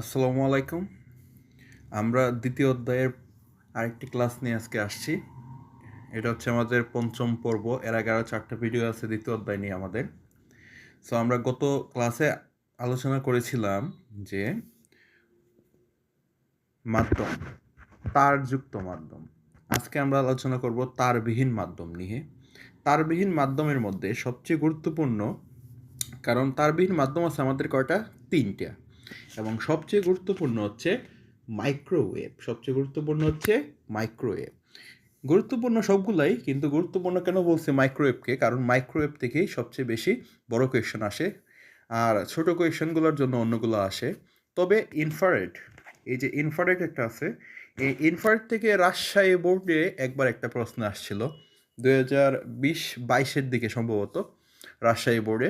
আসসালামু আলাইকুম। আমরা দ্বিতীয় অধ্যায়ের আরেকটি ক্লাস নিয়ে আজকে আসছি। এটা হচ্ছে আমাদের পঞ্চম পর্ব। এর আগে আরও চারটা ভিডিও আছে দ্বিতীয় অধ্যায় নিয়ে আমাদের। সো আমরা গত ক্লাসে আলোচনা করেছিলাম যে মাধ্যম, তারযুক্ত মাধ্যম। আজকে আমরা আলোচনা করব তারবিহীন মাধ্যম নিয়ে। তারবিহীন মাধ্যমের মধ্যে সবচেয়ে গুরুত্বপূর্ণ কারণ তারবিহীন মাধ্যম আছে আমাদের কয়টা? তিনটা। এবং সবচেয়ে গুরুত্বপূর্ণ হচ্ছে মাইক্রোওয়েভ সবচেয়ে গুরুত্বপূর্ণ হচ্ছে মাইক্রোওয়েভ গুরুত্বপূর্ণ সবগুলাই, কিন্তু গুরুত্বপূর্ণ কেন বলছে মাইক্রোওয়েভকে কারণ মাইক্রোওয়েভ থেকেই সবচেয়ে বেশি বড় কোয়েশন আসে। আর ছোট কোয়েশনগুলোর জন্য অন্যগুলো আসে। তবে ইনফারেড এই যে ইনফারেড একটা আছে, এই ইনফারেড থেকে রাজশাহী বোর্ডে একবার একটা প্রশ্ন আসছিল। দু হাজার বিশ বাইশের দিকে সম্ভবত রাজশাহী বোর্ডে।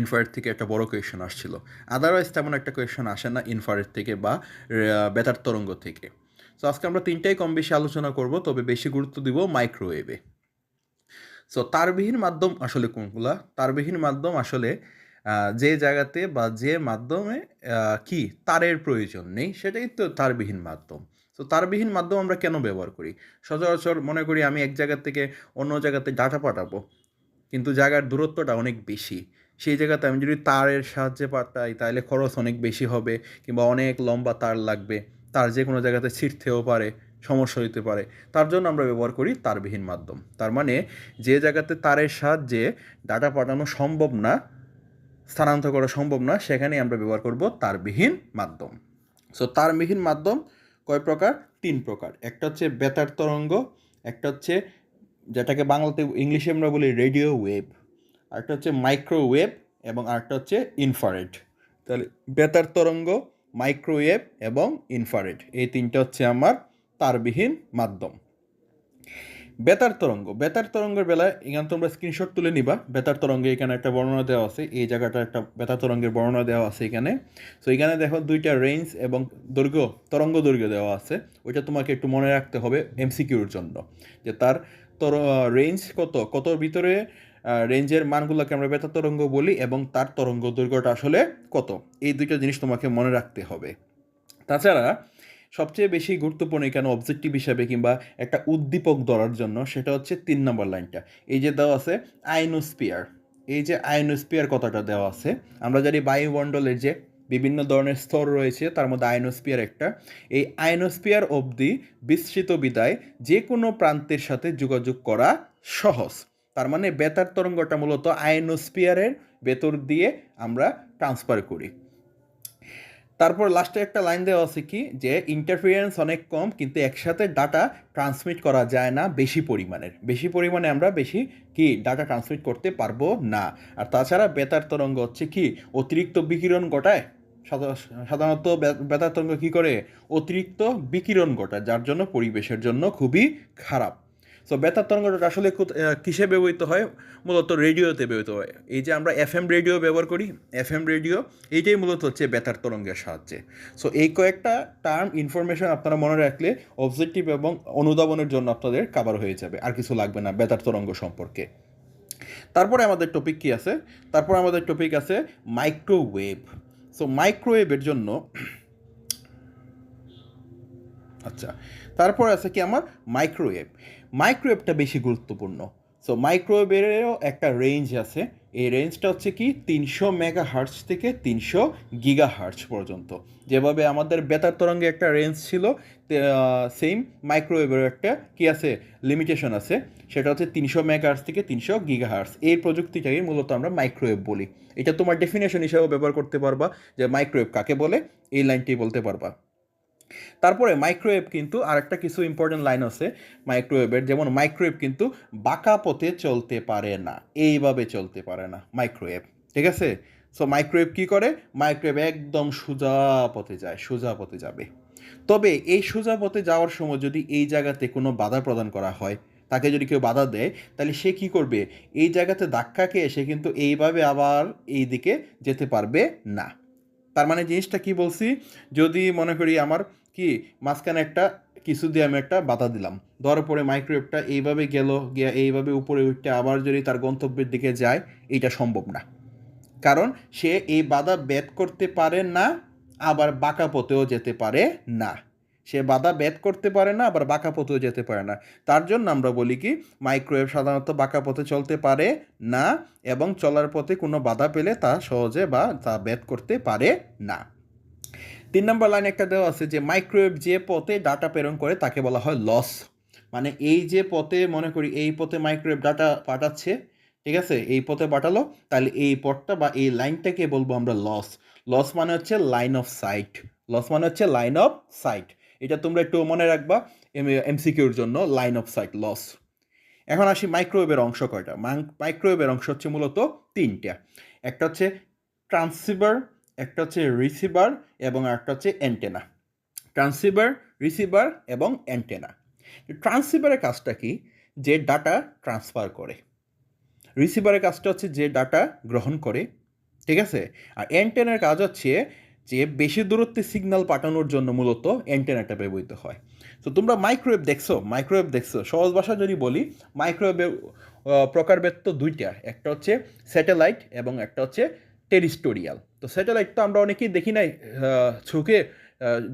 ইনফারেট থেকে একটা বড় কোয়েশন আসছিল। আদারওয়াইজ তেমন একটা কোয়েশন আসে না ইনফারেট থেকে বা বেতার তরঙ্গ থেকে। সো আজকে আমরা তিনটাই কম বেশি আলোচনা করব, তবে বেশি গুরুত্ব দিব মাইক্রোওয়েভে সো তারবিহীন মাধ্যম আসলে কোনগুলা? তারবিহীন মাধ্যম আসলে যে জায়গাতে বা যে মাধ্যমে কি তারের প্রয়োজন নেই, সেটাই তো তারবিহীন মাধ্যম। তো তারবিহীন মাধ্যম আমরা কেন ব্যবহার করি? সচরাচর মনে করি আমি এক জায়গা থেকে অন্য জায়গাতে ডাটা পাঠাবো, কিন্তু জায়গার দূরত্বটা অনেক বেশি। সেই জায়গাতে আমি যদি তারের সাহায্যে পাঠাই তাহলে খরচ অনেক বেশি হবে কিংবা অনেক লম্বা তার লাগবে। তার যে কোনো জায়গাতে ছিঁড়তেও পারে, সমস্যা হতে পারে। তার জন্য আমরা ব্যবহার করি তারবিহীন মাধ্যম। তার মানে যে জায়গাতে তারের সাহায্যে ডাটা পাঠানো সম্ভব না, স্থানান্তর করা সম্ভব না সেখানে আমরা ব্যবহার করব তারবিহীন মাধ্যম। সো তারবিহীন মাধ্যম কয় প্রকার? তিন প্রকার। একটা হচ্ছে বেতার তরঙ্গ, একটা হচ্ছে যেটাকে বাংলাতে ইংলিশে আমরা বলি রেডিও ওয়েভ। আরেকটা হচ্ছে মাইক্রোওয়েভ এবং আরেকটা হচ্ছে ইনফারেড তাহলে বেতার তরঙ্গ মাইক্রোওয়েভ এবং ইনফারেড এই তিনটা হচ্ছে আমার তারবিহীন মাধ্যম। বেতার তরঙ্গ, বেতার তরঙ্গের বেলায় এখানে তোমরা স্ক্রিনশট তুলে নিবা। বেতার তরঙ্গে এখানে একটা বর্ণনা দেওয়া আছে, এই জায়গাটা একটা বেতার তরঙ্গের বর্ণনা দেওয়া আছে এখানে। সো এখানে দেখো দুইটা রেঞ্জ এবং দৈর্ঘ্য, তরঙ্গ দৈর্ঘ্য দেওয়া আছে। ওইটা তোমাকে একটু মনে রাখতে হবে এমসিকিউর জন্য। যে তার তর রেঞ্জ কত কত ভিতরে রেঞ্জের মানগুলোকে আমরা বেতা তরঙ্গ বলি এবং তার তরঙ্গ দৈর্ঘ্যটা আসলে কত? এই দুইটা জিনিস তোমাকে মনে রাখতে হবে। তাছাড়া সবচেয়ে বেশি গুরুত্বপূর্ণ এখানে অবজেক্টিভ হিসাবে কিংবা একটা উদ্দীপক ধরার জন্য সেটা হচ্ছে তিন নম্বর লাইনটা এই যে দেওয়া আছে আইনোস্পিয়ার এই যে আইনোস্পিয়ার কথাটা দেওয়া আছে। আমরা জানি বায়ুমণ্ডলের যে বিভিন্ন ধরনের স্তর রয়েছে, তার মধ্যে আইনোস্পিয়ার একটা। এই আইনোস্পিয়ার অবধি বিস্তৃত বিদায় যে কোনো প্রান্তের সাথে যোগাযোগ করা সহজ। তার মানে বেতার তরঙ্গটা মূলত আইনোস্পিয়ারের ভেতর দিয়ে আমরা ট্রান্সফার করি। তারপর লাস্টে একটা লাইন দেওয়া আছে কি? যে ইন্টারফিয়ারেন্স অনেক কম, কিন্তু একসাথে ডাটা ট্রান্সমিট করা যায় না বেশি পরিমাণের। বেশি পরিমাণে আমরা বেশি কি ডাটা ট্রান্সমিট করতে পারব না। আর তাছাড়া বেতার তরঙ্গ হচ্ছে কি? অতিরিক্ত বিকিরণ ঘটায়। সাধা- সাধারণত বেতার তরঙ্গ কী করে? অতিরিক্ত বিকিরণ ঘটায়, যার জন্য পরিবেশের জন্য খুবই খারাপ। সো বেতার তরঙ্গটা আসলে কিসে ব্যবহৃত হয়? মূলত রেডিওতে ব্যবহৃত হয়। এই যে আমরা এফ রেডিও ব্যবহার করি এফ রেডিও, এইটাই মূলত হচ্ছে বেতার তরঙ্গের সাহায্যে। সো এই কয়েকটা টার্ম ইনফরমেশন আপনারা মনে রাখলে অবজেক্টিভ এবং অনুধাবনের জন্য আপনাদের কাভার হয়ে যাবে। আর কিছু লাগবে না বেতার তরঙ্গ সম্পর্কে। তারপরে আমাদের টপিক কি আছে? তারপর আমাদের টপিক আছে মাইক্রোওয়েভ সো মাইক্রোওয়েভের জন্য আচ্ছা তারপর আছে কি আমার? মাইক্রোওয়েভ মাইক্রোওয়েভটা বেশি গুরুত্বপূর্ণ। সো মাইক্রোওয়েভেরও একটা রেঞ্জ আছে। এই রেঞ্জটা হচ্ছে কি তিনশো মেগা হার্টস থেকে তিনশো গিগা হার্টস পর্যন্ত। যেভাবে আমাদের বেতার তরঙ্গে একটা রেঞ্জ ছিল সেম মাইক্রোওয়েভের একটা কি আছে লিমিটেশন আছে। সেটা হচ্ছে তিনশো মেগা হার্টস থেকে তিনশো গিগা হার্টস এই প্রযুক্তিটাকে মূলত আমরা মাইক্রোওয়েভ বলি। এটা তোমার ডেফিনেশন হিসাবেও ব্যবহার করতে পারবা যে মাইক্রোওয়েভ কাকে বলে, এই লাইনটি বলতে পারবা। তারপরে মাইক্রোওয়েভ কিন্তু আরেকটা কিছু ইম্পর্টেন্ট লাইন আছে মাইক্রোওয়েভের যেমন মাইক্রোওয়েভ কিন্তু বাঁকা পথে চলতে পারে না, এইভাবে চলতে পারে না মাইক্রোওয়েভ ঠিক আছে? সো মাইক্রোওয়েভ কী করে? মাইক্রোওয়েভ একদম সোজা পথে যায়, সোজা পথে যাবে। তবে এই সোজা পথে যাওয়ার সময় যদি এই জায়গাতে কোনো বাধা প্রদান করা হয়, তাকে যদি কেউ বাধা দেয়, তাহলে সে কি করবে? এই জায়গাতে ধাক্কা খেয়ে সে কিন্তু এইভাবে আবার এই দিকে যেতে পারবে না। তার মানে জিনিসটা কি বলছি? যদি মনে করি আমার কি মাঝখানে একটা কিছু দিয়ে আমি একটা বাধা দিলাম। ধর পরে মাইক্রোওয়েভটা এইভাবে গেল, গিয়া এইভাবে উপরে উঠতে আবার যদি তার গন্তব্যের দিকে যায় এটা সম্ভব না। কারণ সে এই বাধা ব্যাত করতে পারে না, আবার বাঁকা পথেও যেতে পারে না। সে বাধা ভেদ করতে পারে না, আবার বাঁকা পথেও যেতে পারে না। তার জন্য আমরা বলি কি মাইক্রোওয়েভ সাধারণত বাঁকা পথে চলতে পারে না এবং চলার পথে কোনো বাধা পেলে তা সহজে বা তা ভেদ করতে পারে না। তিন নম্বর লাইন একটা দেওয়া আছে যে মাইক্রোওয়েভ যে পথে ডাটা প্রেরণ করে তাকে বলা হয় লস মানে এই যে পথে, মনে করি এই পথে মাইক্রোওয়েভ ডাটা পাঠাচ্ছে, ঠিক আছে? এই পথে পাঠালো, তাহলে এই পথটা বা এই লাইনটাকে বলব আমরা লস লস মানে হচ্ছে লাইন অফ সাইট লস মানে হচ্ছে লাইন অফ সাইট এটা তোমরা একটু মনে রাখবা এমসিকিউর জন্য লাইন অফ সাইট লস এখন আসি মাইক্রোওয়েভের অংশ কয়টা? মাইক্রোওয়েভের অংশ হচ্ছে মূলত তিনটা। একটা হচ্ছে ট্রান্সিভার একটা হচ্ছে রিসিভার এবং একটা হচ্ছে অ্যান্টেনা ট্রান্সিভার রিসিভার এবং অ্যান্টেনা ট্রান্সিভারের কাজটা কি? যে ডাটা ট্রান্সফার করে। রিসিভারের কাজটা হচ্ছে যে ডাটা গ্রহণ করে। ঠিক আছে? আর অ্যান্টেনার কাজ হচ্ছে যে বেশি দূরত্বে সিগন্যাল পাঠানোর জন্য মূলত অ্যান্টেনাটা ব্যবহৃত হয়। তো তোমরা মাইক্রোওয়েভ দেখছ? মাইক্রোওয়েভ দেখছ? সহজ ভাষা যদি বলি মাইক্রোওয়েভের প্রকারভেদ তো দুইটা। একটা হচ্ছে স্যাটেলাইট এবং একটা হচ্ছে টেরিস্টোরিয়াল তো স্যাটেলাইট তো আমরা অনেকেই দেখি নাই চোখে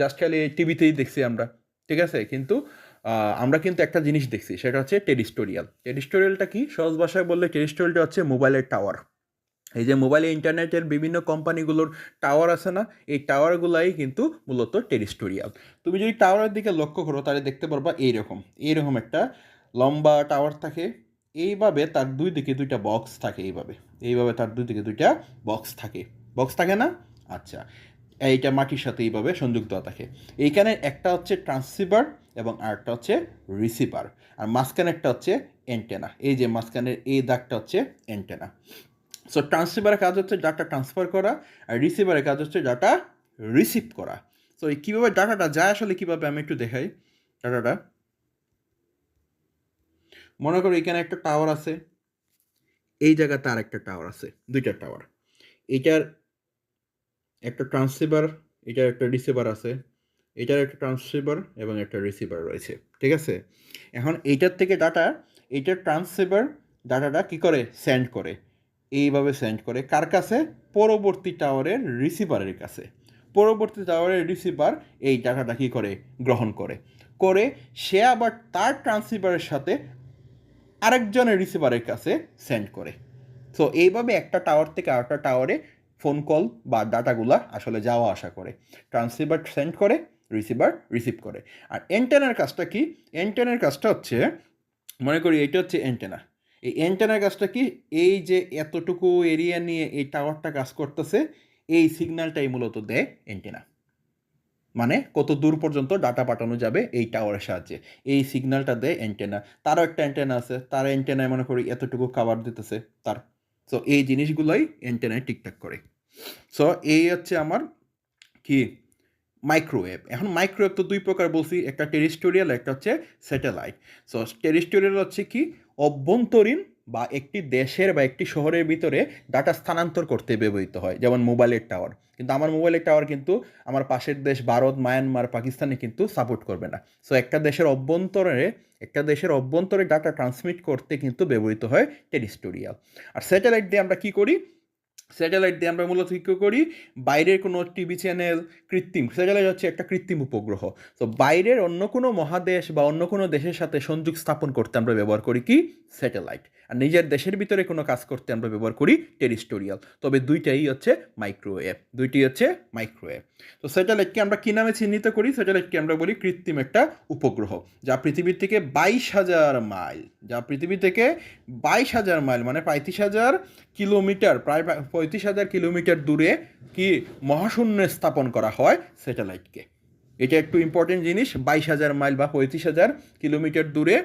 জাস্ট খালি টিভিতেই দেখছি আমরা। ঠিক আছে? কিন্তু আমরা কিন্তু একটা জিনিস দেখছি, সেটা হচ্ছে টেরিস্টোরিয়াল টেরিস্টোরিয়ালটা কি? সহজ ভাষায় বললে টেরিস্টোরিয়ালটা হচ্ছে মোবাইলের টাওয়ার এই যে মোবাইলে, ইন্টারনেটের বিভিন্ন কোম্পানিগুলোর টাওয়ার আছে না, এই টাওয়ারগুলাই কিন্তু মূলত টেরিস্টোরিয়াল। তুমি যদি টাওয়ারের দিকে লক্ষ্য করো, তাহলে দেখতে পারবা এইরকম। এইরকম একটা লম্বা টাওয়ার থাকে। এইভাবে তার দুই দিকে দুইটা বক্স থাকে এইভাবে। এইভাবে তার দুই দিকে দুইটা বক্স থাকে। বক্স থাকে না? আচ্ছা। এইটা মাটির সাথে এইভাবে সংযুক্ত থাকে। এইখানে একটা হচ্ছে ট্রান্সিভার এবং আরেকটা হচ্ছে রিসিভার। আর মাঝখানে একটা হচ্ছে অ্যান্টেনা। এই যে মাঝখানের এই দাগটা হচ্ছে অ্যান্টেনা। সো ট্রান্সিভারের কাজ হচ্ছে ডাটা ট্রান্সফার করা আর রিসিভারের কাজ হচ্ছে ডাটা রিসিভ করা। সো এই কীভাবে ডাটাটা যায় আসলে কীভাবে আমি একটু দেখাই ডাটাটা মনে করো এখানে একটা টাওয়ার আছে, এই জায়গাতে আর একটা টাওয়ার আছে, দুইটা টাওয়ার এইটার একটা ট্রান্সিভার এটার একটা রিসিভার আছে, এটার একটা ট্রান্সিভার এবং একটা রিসিভার রয়েছে, ঠিক আছে? এখন এইটার থেকে ডাটা এইটার ট্রান্সিভার ডাটাটা কি করে? সেন্ড করে। এইভাবে সেন্ড করে। কার কাছে? পরবর্তী টাওয়ারের রিসিভারের কাছে। পরবর্তী টাওয়ারের রিসিভার এই ডাটাটা কী করে? গ্রহণ করে। করে সে আবার তার ট্রান্সিভারের সাথে আরেকজনের রিসিভারের কাছে সেন্ড করে। সো এইভাবে একটা টাওয়ার থেকে আরেকটা টাওয়ারে ফোন কল বা ডাটাগুলা আসলে যাওয়া আসা করে। ট্রান্সিভার সেন্ড করে রিসিভার রিসিভ করে। আর এন্টেনার কাজটা কি? এন্টেনার কাজটা হচ্ছে, মনে করি এটা হচ্ছে এন্টেনা এই অ্যান্টেনার কাজটা কি এই যে এতটুকু এরিয়া নিয়ে এই টাওয়ারটা কাজ করতেছে, এই সিগন্যালটাই মূলত দেয় অ্যান্টেনা মানে কত দূর পর্যন্ত ডাটা পাঠানো যাবে এই টাওয়ারের সাহায্যে। এই সিগন্যালটা দেয় অ্যান্টেনা তারও একটা অ্যান্টেনা আছে, তার অ্যান্টেনায় মনে করি এতটুকু কাভার দিতেছে তার। সো এই জিনিসগুলোই অ্যান্টেনায় ঠিকঠাক করে। সো এই হচ্ছে আমার কি মাইক্রোওয়েভ এখন মাইক্রোওয়েভ তো দুই প্রকার বলছি, একটা টেরিস্টোরিয়াল, একটা হচ্ছে স্যাটেলাইট সো টেরিস্টোরিয়াল হচ্ছে কি অভ্যন্তরীণ বা একটি দেশের বা একটি শহরের ভিতরে ডাটা স্থানান্তর করতে ব্যবহৃত হয়, যেমন মোবাইলের টাওয়ার কিন্তু আমার মোবাইলের টাওয়ার কিন্তু আমার পাশের দেশ ভারত মায়ানমার পাকিস্তানে কিন্তু সাপোর্ট করবে না। সো একটা দেশের অভ্যন্তরে, একটা দেশের অভ্যন্তরে ডাটা ট্রান্সমিট করতে কিন্তু ব্যবহৃত হয় টেরিস্টোরিয়াল। আর স্যাটেলাইট দিয়ে আমরা কী করি? স্যাটেলাইট দিয়ে আমরা মূলত কী করি? বাইরের কোনো টিভি চ্যানেল কৃত্রিম, স্যাটেলাইট হচ্ছে একটা কৃত্রিম উপগ্রহ। তো বাইরের অন্য কোনো মহাদেশ বা অন্য কোনো দেশের সাথে সংযোগ স্থাপন করতে আমরা ব্যবহার করি কি? স্যাটেলাইট। আর নিজের দেশের ভিতরে কোনো কাজ করতে আমরা ব্যবহার করি টেরিস্টোরিয়াল। তবে দুইটাই হচ্ছে মাইক্রোওয়েভ দুইটি হচ্ছে মাইক্রোওয়েভ। তো স্যাটেলাইটকে আমরা কী নামে চিহ্নিত করি? স্যাটেলাইটকে আমরা বলি কৃত্রিম একটা উপগ্রহ, যা পৃথিবীর থেকে বাইশ হাজার মাইল, যা পৃথিবী থেকে বাইশ হাজার মাইল মানে পঁয়ত্রিশ হাজার কিলোমিটার, প্রায় পঁয়ত্রিশ হাজার কিলোমিটার দূরে কি মহাশূন্যে স্থাপন করা হয় স্যাটেলাইটকে। এটা একটু ইম্পর্টেন্ট জিনিস, বাইশ হাজার মাইল বা পঁয়ত্রিশ হাজার কিলোমিটার দূরে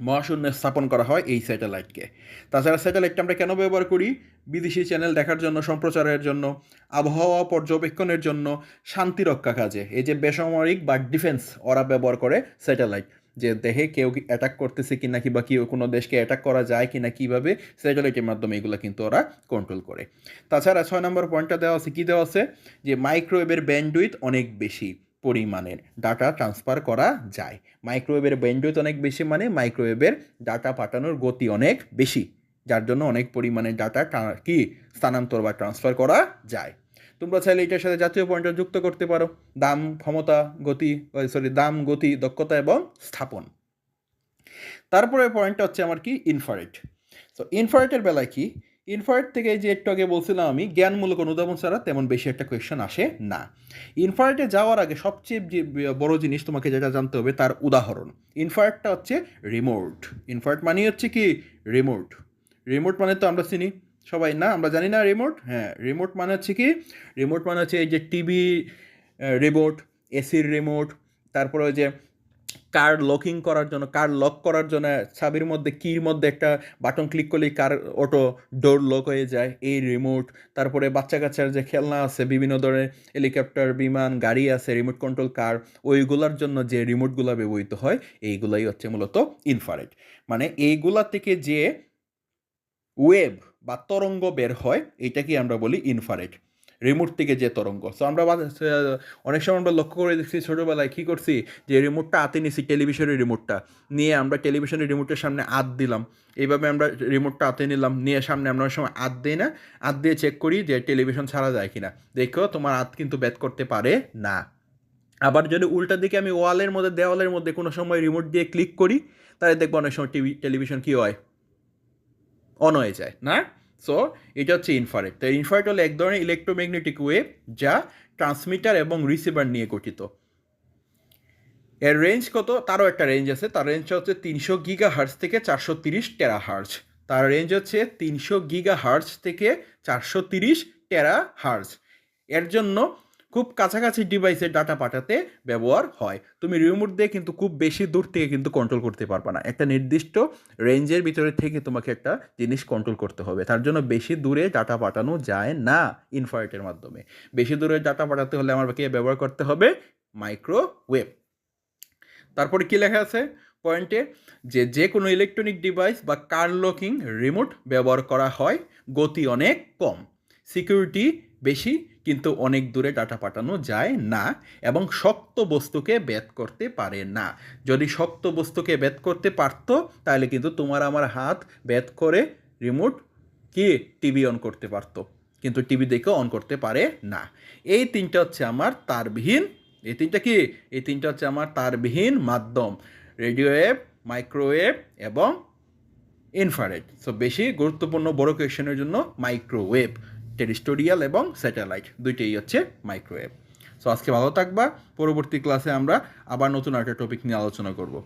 মহাশূন্যে স্থাপন করা হয় এই স্যাটেলাইটকে। তাছাড়া স্যাটেলাইটটা আমরা কেন ব্যবহার করি? বিদেশি চ্যানেল দেখার জন্য, সম্প্রচারের জন্য, আবহাওয়া পর্যবেক্ষণের জন্য, শান্তি রক্ষা কাজে। এই যে বেসামরিক বা ডিফেন্স ওরা ব্যবহার করে স্যাটেলাইট। যে দেহে কেউ অ্যাটাক করতেছে কি বা কেউ কোনো দেশকে অ্যাটাক করা যায় কি না কীভাবে স্যাটেলাইটের মাধ্যমে এগুলো কিন্তু ওরা কন্ট্রোল করে। তাছাড়া ছয় নম্বর পয়েন্টটা দেওয়া আছে, কী দেওয়া আছে? যে মাইক্রোওয়েভের ব্যান্ডউইথ অনেক বেশি পরিমাণের ডাটা ট্রান্সফার করা যায়। মাইক্রোওয়েভের ব্যান্ডউইথ অনেক বেশি মানে মাইক্রোওয়েভের ডাটা পাঠানোর গতি অনেক বেশি, যার জন্য অনেক পরিমাণে ডাটা কি, স্থানান্তর বা ট্রান্সফার করা যায়। তোমরা চাইলে এটার সাথে জাতীয় পয়েন্টার যুক্ত করতে পারো। দাম, ক্ষমতা, গতি সরি দাম, গতি, দক্ষতা এবং স্থাপন। তারপরে পয়েন্টটা হচ্ছে আমার কি? ইনফারেট তো ইনফারেটের বেলায় কি? ইনফারেট থেকে যে একটু আগে বলছিলাম আমি, জ্ঞানমূলক অনুধাবন ছাড়া তেমন বেশি একটা কোয়েশ্চেন আসে না। ইনফারেটে যাওয়ার আগে সবচেয়ে যে বড় জিনিস তোমাকে যেটা জানতে হবে, তার উদাহরণ। ইনফারেটটা হচ্ছে রিমোট ইনফারেট মানে হচ্ছে কি? রিমোট রিমোট মানে তো আমরা চিনি। সবাই, না, আমরা জানি না রিমোট হ্যাঁ রিমোট মানে হচ্ছে কি? রিমোট মানে হচ্ছে এই যে টিভি রিমোট এসির রিমোট তারপরে ওই যে কার লকিং করার জন্য কার লক করার জন্য চাবির মধ্যে কির মধ্যে একটা বাটন ক্লিক করলেই কার অটো ডোর লক হয়ে যায়, এই রিমোট তারপরে বাচ্চা কাচ্চার যে খেলনা আছে, বিভিন্ন ধরনের হেলিকপ্টার বিমান, গাড়ি আছে রিমোট কন্ট্রোল কার ওইগুলার জন্য যে রিমোটগুলো ব্যবহৃত হয়, এইগুলাই হচ্ছে মূলত ইনফারেট মানে এইগুলা থেকে যে ওয়েব বা তরঙ্গ বের হয় এটাকে আমরা বলি ইনফারেট রিমোট থেকে যে তরঙ্গ। সো আমরা অনেক সময় আমরা লক্ষ্য করে দেখছি ছোটোবেলায় কী করছি? যে রিমোটটা হাতে নিছি টেলিভিশনের রিমোটটা নিয়ে আমরা টেলিভিশনের রিমোটের সামনে আত দিলাম। এইভাবে আমরা রিমোটটা হাতে নিলাম। নিয়ে সামনে আমরা অনেক সময় আত দিই না। আত দিয়ে চেক করি যে টেলিভিশন ছাড়া যায় কিনা। দেখো, তোমার আত কিন্তু ব্যাথ করতে পারে না। আবার যদি উল্টা দিকে আমি ওয়ালের মধ্যে, দেওয়ালের মধ্যে কোনো সময় রিমোট দিয়ে ক্লিক করি, তাহলে দেখব অনেক সময় টিভি টেলিভিশন কী হয়? অন হয়ে যায়, না? সো এটা হচ্ছে ইনফারেট তো ইনফারেট হলো এক ধরনের ইলেকট্রোম্যাগনেটিক ওয়েভ যা ট্রান্সমিটার এবং রিসিভার নিয়ে গঠিত। এর রেঞ্জ কত? তারও একটা রেঞ্জ আছে। তার রেঞ্জ হচ্ছে তিনশো গিগা হার্জ থেকে চারশো তিরিশ টেরা হার্জ তার রেঞ্জ হচ্ছে তিনশো গিগা হার্জ থেকে চারশো তিরিশ টেরা হার্জ এর জন্য খুব কাছাকাছি ডিভাইসে ডাটা পাঠাতে ব্যবহার হয়। তুমি রিমোট দিয়ে কিন্তু খুব বেশি দূর থেকে কিন্তু কন্ট্রোল করতে পারবে না। একটা নির্দিষ্ট রেঞ্জের ভিতরে থেকে তোমাকে একটা জিনিস কন্ট্রোল করতে হবে। তার জন্য বেশি দূরে ডাটা পাঠানো যায় না ইনফারেটের মাধ্যমে। বেশি দূরে ডাটা পাঠাতে হলে আমাকে ব্যবহার করতে হবে মাইক্রোওয়েভ তারপরে কী লেখা আছে? পয়েন্টে যে যে কোনো ইলেকট্রনিক ডিভাইস বা কার লকিং রিমোট ব্যবহার করা হয়, গতি অনেক কম। সিকিউরিটি বেশি, কিন্তু অনেক দূরে ডাটা পাঠানো যায় না এবং শক্ত বস্তুকে ব্যাত করতে পারে না। যদি শক্ত বস্তুকে ব্যাত করতে পারতো, তাহলে কিন্তু তোমার আমার হাত ব্যাত করে রিমোট কি? টিভি অন করতে পারতো। কিন্তু টিভি দেখে অন করতে পারে না। এই তিনটা হচ্ছে আমার তারবিহীন, এই তিনটা কি? এই তিনটা হচ্ছে আমার তারবিহীন মাধ্যম রেডিও ওয়েভ মাইক্রোওয়েভ এবং ইনফারেট সো বেশি গুরুত্বপূর্ণ বড় কোয়েশনের জন্য মাইক্রোওয়েভ টেরিস্টোরিয়াল এবং স্যাটেলাইট। দুইটাই হচ্ছে মাইক্রোওয়েভ। সো আজকে ভালো থাকবা। পরবর্তী ক্লাসে আমরা আবার নতুন একটা টপিক নিয়ে আলোচনা করব।